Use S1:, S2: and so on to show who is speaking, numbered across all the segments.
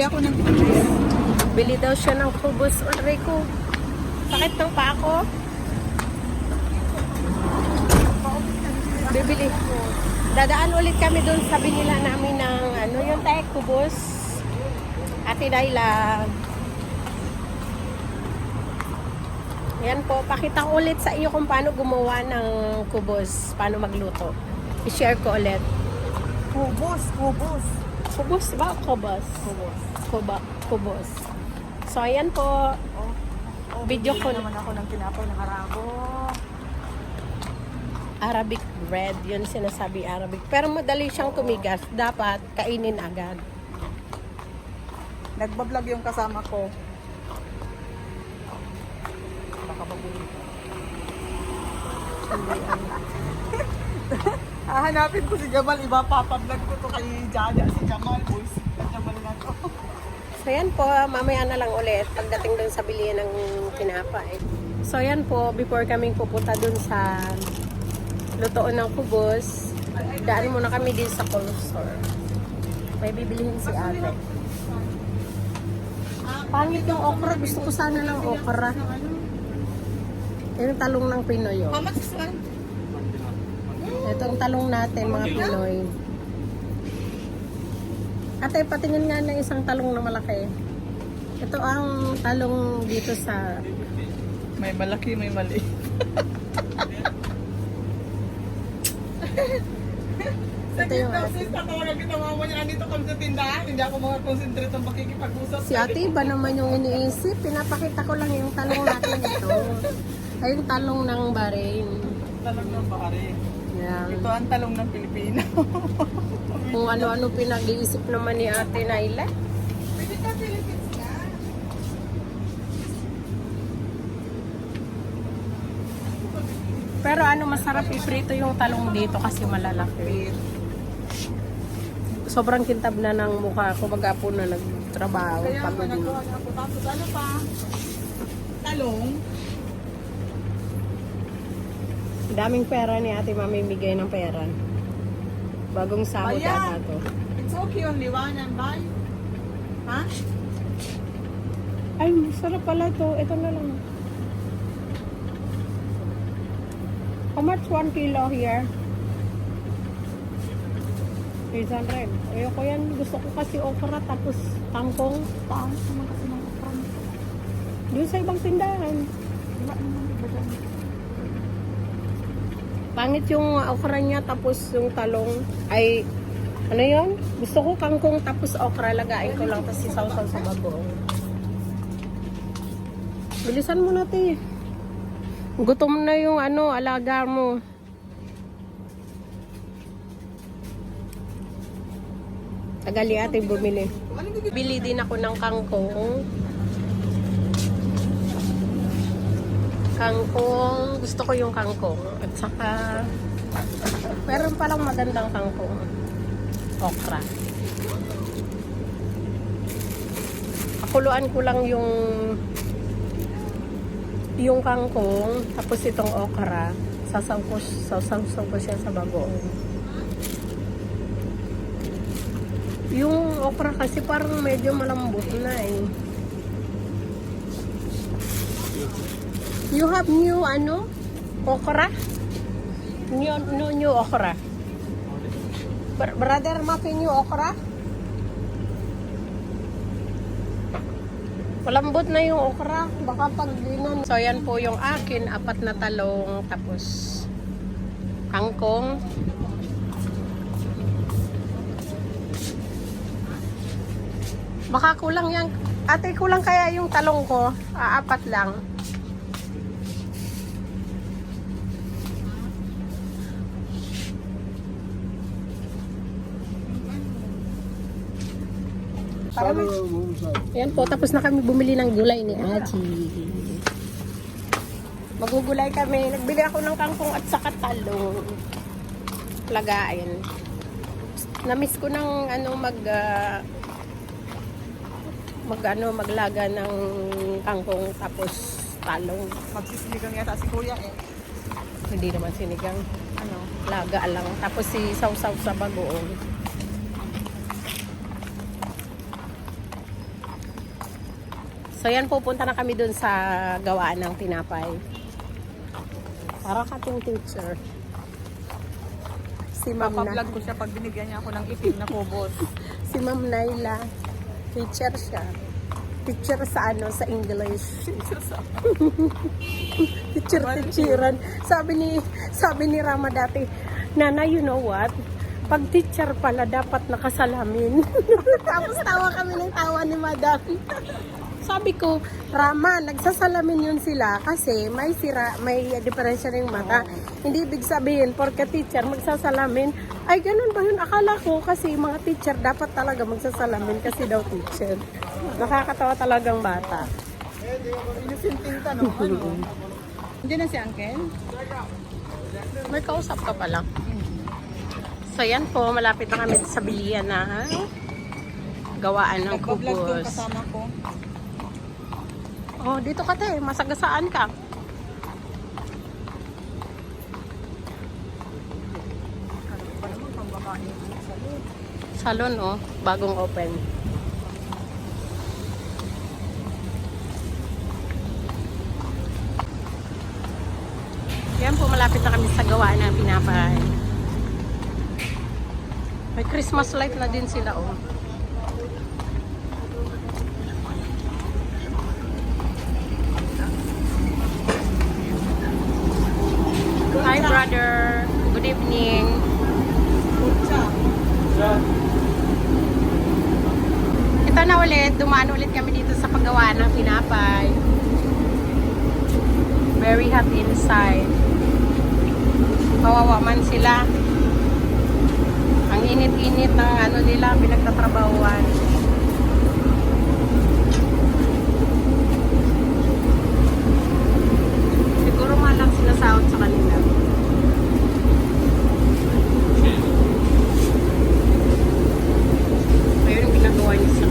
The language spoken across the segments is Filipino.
S1: Bibili ako ng kubos.
S2: Bili daw siya ng kubos. Aray ko. Sakit ng pa ako. Bibili. Dadaan ulit kami dun sa binila namin ng ano yung tayo kubos. Ate Dayla. Yan po, pakita ko ulit sa iyo kung paano gumawa ng kubos, paano magluto. I-share ko ulit.
S1: Kubos, kubos.
S2: Kubos ba? Kubos.
S1: Kubos.
S2: Kuba, kubos. So, ayan po.
S1: Oh, oh,
S2: Video ko.
S1: naman ako ng tinapay ng harago.
S2: Arabic bread, yun sinasabi Arabic. Pero madali siyang tumigas. Dapat kainin agad.
S1: Nagbablog yung kasama ko. Baka mabuli. Hahanapin ko si Jamal. Iba papablog ko to kay Jaja. Si Jamal. Boys. Jamal na to.
S2: So, yan po. Mamaya na lang ulit pagdating dun sa bilihan ng tinapay. So, yan po. Before kaming pupunta dun sa lutoon ng kubos, daan muna kami din sa cold store. May bibilihin si ate. Pangit yung okra. Gusto ko sana ng okra. Yung talong ng Pinoy. Oh.
S1: How much is one?
S2: Itong talong natin, mga Pinoy. Ate, patingin nga ng isang talong na malaki. Ito ang talong dito sa...
S1: May malaki, may mali.
S2: Ito yung ate.
S1: Sis, tatawagan kita mama niya. Andito kami sa tindahan. Hindi ako mga-concentrate ang pakikipag-usap.
S2: Si ate, iba naman yung iniisip. Pinapakita ko lang yung talong natin ito. Ay, yung talong ng Bahrain.
S1: Talong ng bahari.
S2: Yan.
S1: Ito ang talong ng Pilipino.
S2: Kung ano-ano pinag-iisip naman ni ate Naila.
S1: Pwede ka Philippines ka.
S2: Pero ano, masarap iprito yung talong dito kasi malalaki. Sobrang kintab na ng mukha ko. Baga po na nagtrabaho.
S1: Kaya
S2: pagod
S1: nga
S2: na.
S1: nagawa niya ako. Tapos ano pa? Talong.
S2: Daming pera ni ate mamimigay ng pera. Bagong sahod ata to.
S1: It's okay yung liwanan, bay. Ha?
S2: Ay, masarap pala to. Ito na lang. How much one kilo here? 800. Ayoko yan. Gusto ko kasi okra tapos tangkong.
S1: Paano naman kasi ng okra?
S2: Doon sa ibang tindahan.
S1: Wala naman iba dyan.
S2: Pangit yung okra niya tapos yung talong ay ano yon? Gusto ko kangkong tapos okra lagain ko lang tapos isaw-saw sa bagoong. Bilisan mo na te. Gutom na yung ano, alaga mo. Tagali ate bumili. Bili din ako ng kangkong. Kangkong. Gusto ko yung kangkong. At saka, meron palang magandang kangkong. Okra. Pakuluan ko lang yung yung kangkong, tapos itong okra, sasaw ko, sasaw ko siya sa bagoong. Yung okra kasi parang medyo malambot na eh. You have new ano? Okra? New, new, new okra. Br- brother, Muffin, new okra? Malambot na yung okra. Baka pag. So, yan po yung akin. Apat na talong. Tapos, kangkong. Baka kulang yan. Ate, kulang kaya yung talong ko. Ah, apat lang. Para. Ayan po, tapos na kami bumili ng gulay ni Aji. Magugulay kami. Nagbili ako ng kangkong at saka talong. Lagain. Namiss ko ng ano mag ah, mag ano maglaga ng kangkong tapos talong.
S1: Magsisiligang yata si kuya eh.
S2: Hindi naman sinigang.
S1: Ano?
S2: Laga lang. Tapos si sausaw sa bagoong. So yan, pupunta na kami dun sa gawaan ng tinapay. Para kating teacher. Si Ma'am.
S1: Papablog ko siya pag binigyan niya ako ng itim na kubos.
S2: Si Ma'am Naila. Teacher siya. Teacher sa ano, sa English. Teacher, teacheran. Sabi ni, sabi ni Rama dati, Nana, you know what? Pag teacher pala, dapat nakasalamin. Tapos tawa kami ng tawa ni Madam. Sabi ko, Rama, nagsasalamin yun sila kasi may sira, may diferensya ng mata. Hindi ibig sabihin, porke teacher magsasalamin, ay ganun ba yun? Akala ko kasi mga teacher dapat talaga magsasalamin kasi daw teacher. Nakakatawa talagang bata.
S1: Inusinting tanong, ano? Hindi na si Uncle?
S2: May kausap ka pala. So yan po, malapit na kami sa bilian na gawaan ng
S1: Nagpa-vlog ko
S2: kubos.
S1: kasama ko.
S2: Oh, dito ka te, masagasaan ka. Salon oh, bagong open. Yan po, malapit na kami sa gawaan ng pinapay. May Christmas light na din sila oh. Brother, good evening. Ito na ulit, dumaan ulit kami dito sa paggawa ng tinapay. Very hot inside. Kawawa man sila. Ang init-init ng ano nila, pinagtatrabahuan. Siguro malang sinasahod sa kanila. подобається.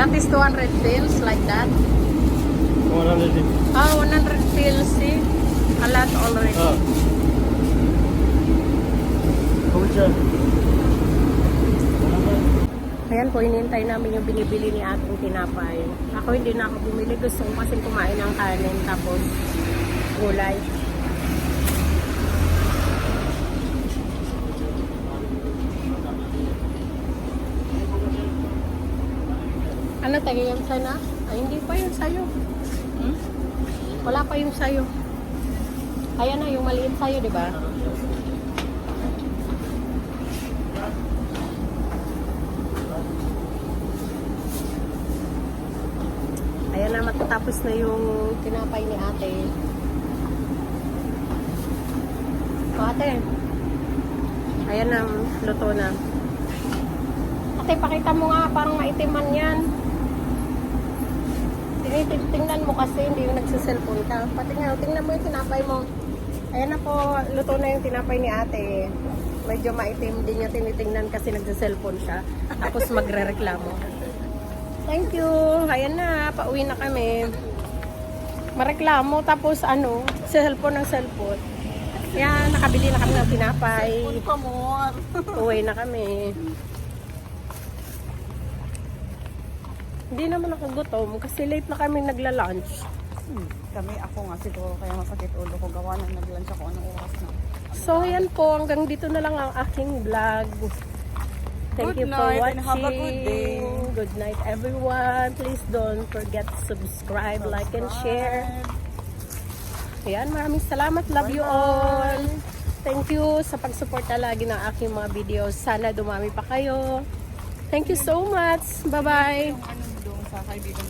S2: That is 200 pills like that.
S3: 100
S2: Ah, 100 pills eh. A lot already.
S3: Ah.
S2: Ayan po, inintay namin yung binibili ni ating tinapay. Ako hindi na ako bumili. Gusto ko kasi kumain ng kanin tapos gulay. Ano tayo yung sana? Ay, hindi pa yung sayo.
S1: Hmm?
S2: Wala pa yung sayo. Ayan na, yung maliit sayo, di ba? Ayan na, matatapos na yung tinapay ni ate. O, ate. Ayan na, luto na. Ate, pakita mo nga, parang maitiman yan. Tingnan mo kasi, hindi yung nagsiselfone ka. Pati nga, tingnan mo yung tinapay mo. Ayan na po, luto na yung tinapay ni ate. Medyo maitim, hindi niya tinitingnan kasi nagsiselfone siya. Tapos magre-reklamo. Thank you. Ayan na, pauwi na kami. Mareklamo, tapos ano, cellphone ng cellphone. Yan, nakabili na kami ng tinapay.
S1: Ano pa more?
S2: Uwi na kami. Hindi naman ako gutom kasi late na kami nagla-lunch.
S1: Hmm, Kami, ako nga siguro kaya masakit ulo ko. Gawa na nag-lunch ako anong oras na.
S2: So, yan po. Hanggang dito na lang ang aking vlog. Thank
S1: Good
S2: you for
S1: night
S2: watching.
S1: and have a good day.
S2: Good night, everyone. Please don't forget to subscribe, like, and share. Ayan, maraming salamat. Love you all. Thank you sa pagsuporta lagi ng aking mga videos. Sana dumami pa kayo. Thank you so much. Bye-bye.
S1: Yung ano doon sa kaibigan ko sa